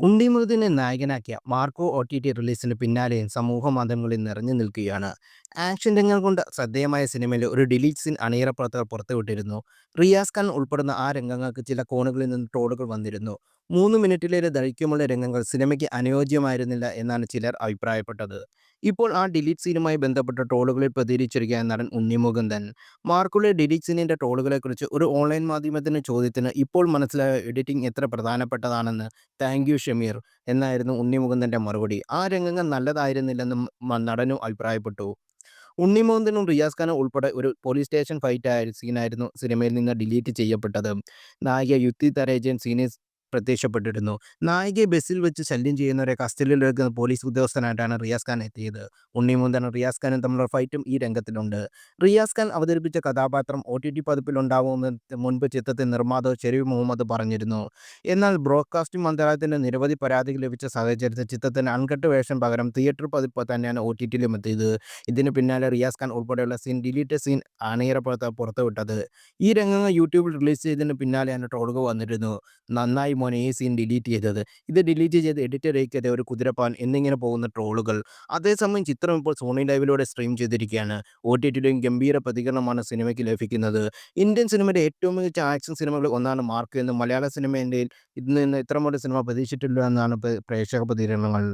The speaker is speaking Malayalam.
ഉണ്ണിമുകുന്ദനെ നായകനാക്കിയ മാർക്കോ ഒ ടി ടി റിലീസിന് പിന്നാലെയും സമൂഹ മാധ്യമങ്ങളിൽ നിറഞ്ഞു നിൽക്കുകയാണ്. ആക്ഷൻ രംഗങ്ങൾ കൊണ്ട് ശ്രദ്ധേയമായ സിനിമയിൽ ഒരു ഡിലീറ്റ് സീൻ അണിയറ പ്രവർത്തകർ പുറത്തുവിട്ടിരുന്നു. റിയാസ് ഖാൻ ഉൾപ്പെടുന്ന ആ രംഗങ്ങൾക്ക് ചില കോണുകളിൽ നിന്ന് ട്രോളുകൾ വന്നിരുന്നു. മൂന്ന് മിനിറ്റിലേറെ ദൈർഘ്യമുള്ള രംഗങ്ങൾ സിനിമയ്ക്ക് അനുയോജ്യമായിരുന്നില്ല എന്നാണ് ചിലർ അഭിപ്രായപ്പെട്ടത്. ഇപ്പോൾ ആ ഡിലീറ്റ് സീനുമായി ബന്ധപ്പെട്ട ട്രോളുകളിൽ പ്രതികരിച്ചിരിക്കുകയാണ് നടൻ ഉണ്ണിമുകുന്ദൻ മാർക്കുള്ള ഡിലീറ്റ് സീനിന്റെ ട്രോളുകളെക്കുറിച്ച് ഒരു ഓൺലൈൻ മാധ്യമത്തിന്റെ ചോദ്യത്തിന് ഇപ്പോൾ മനസ്സിലായ എഡിറ്റിംഗ് എത്ര പ്രധാനപ്പെട്ടതാണെന്ന് താങ്ക് യു ഷമീർ എന്നായിരുന്നു ഉണ്ണിമുകുന്ദന്റെ മറുപടി. ആ രംഗങ്ങൾ നല്ലതായിരുന്നില്ലെന്നും നടനും അഭിപ്രായപ്പെട്ടു. ഉണ്ണി മുകുന്ദനും റിയാസ് ഖാനും ഉൾപ്പെടെ ഒരു പോലീസ് സ്റ്റേഷൻ ഫൈറ്റ് ആയ സീനായിരുന്നു സിനിമയിൽ നിന്ന് ഡിലീറ്റ് ചെയ്യപ്പെട്ടത്. നായിക യുക്തി തരേജൻ സീനിൽ പ്രത്യക്ഷപ്പെട്ടിരുന്നു. നായികയെ ബസ്സിൽ വെച്ച് ശല്യം ചെയ്യുന്നവരെ കസ്റ്റഡിയിലെടുക്കുന്ന പോലീസ് ഉദ്യോഗസ്ഥനായിട്ടാണ് റിയാസ് ഖാൻ എത്തിയത്. ഉണ്ണി മുന്തനും റിയാസ് ഖാനും തമ്മിലുള്ള ഫൈറ്റും ഈ രംഗത്തിലുണ്ട്. റിയാസ് ഖാൻ അവതരിപ്പിച്ച കഥാപാത്രം ഒ ടി ഒ.ടി.ടി പതിപ്പിലുണ്ടാവുമെന്ന് മുൻപ് ചിത്രത്തിൽ നിർമ്മാതാവ് ഷെരീഫ് മുഹമ്മദ് പറഞ്ഞിരുന്നു. എന്നാൽ ബ്രോഡ്കാസ്റ്റിംഗ് മന്ത്രാലയത്തിന്റെ നിരവധി പരാതികൾ ലഭിച്ച സാഹചര്യത്തിൽ ചിത്രത്തിന് അൺകട്ട് വേഷം പകരം തിയേറ്റർ പതിപ്പ് തന്നെയാണ് ഒ ടി ടിയിലും എത്തിയത്. ഇതിന് പിന്നാലെ റിയാസ് ഖാൻ ഉൾപ്പെടെയുള്ള സീൻ ഡിലീറ്റഡ് സീൻ അണിയറ പ്രവർത്തകർ പുറത്തുവിട്ടത്. ഈ രംഗങ്ങൾ യൂട്യൂബിൽ റിലീസ് ചെയ്തതിന് പിന്നാലെയാണ് ട്രോളുകൾ വന്നിരുന്നു. നന്നായി മോനെ ഈ സീൻ ഡിലീറ്റ് ചെയ്തത്, ഇത് ഡിലീറ്റ് ചെയ്ത് എഡിറ്റർ ഏയ്ക്കെതിരെ ഒരു കുതിരപ്പാൻ എന്നിങ്ങനെ പോകുന്ന ട്രോളുകൾ. അതേസമയം ചിത്രം ഇപ്പോൾ സോണി ലൈവിലൂടെ സ്ട്രീം ചെയ്തിരിക്കുകയാണ്. ഒ ടി ടിയിലും ഗംഭീര പ്രതികരണമാണ് സിനിമയ്ക്ക് ലഭിക്കുന്നത്. ഇന്ത്യൻ സിനിമയുടെ ഏറ്റവും മികച്ച ആക്ഷൻ സിനിമകളിൽ ഒന്നാണ് മാർക്ക് എന്നും മലയാള സിനിമയിൽ നിന്ന് ഇത്രമൊരു സിനിമ പ്രതീക്ഷിച്ചിട്ടില്ല എന്നാണ് പ്രേക്ഷക പ്രതികരണങ്ങൾ.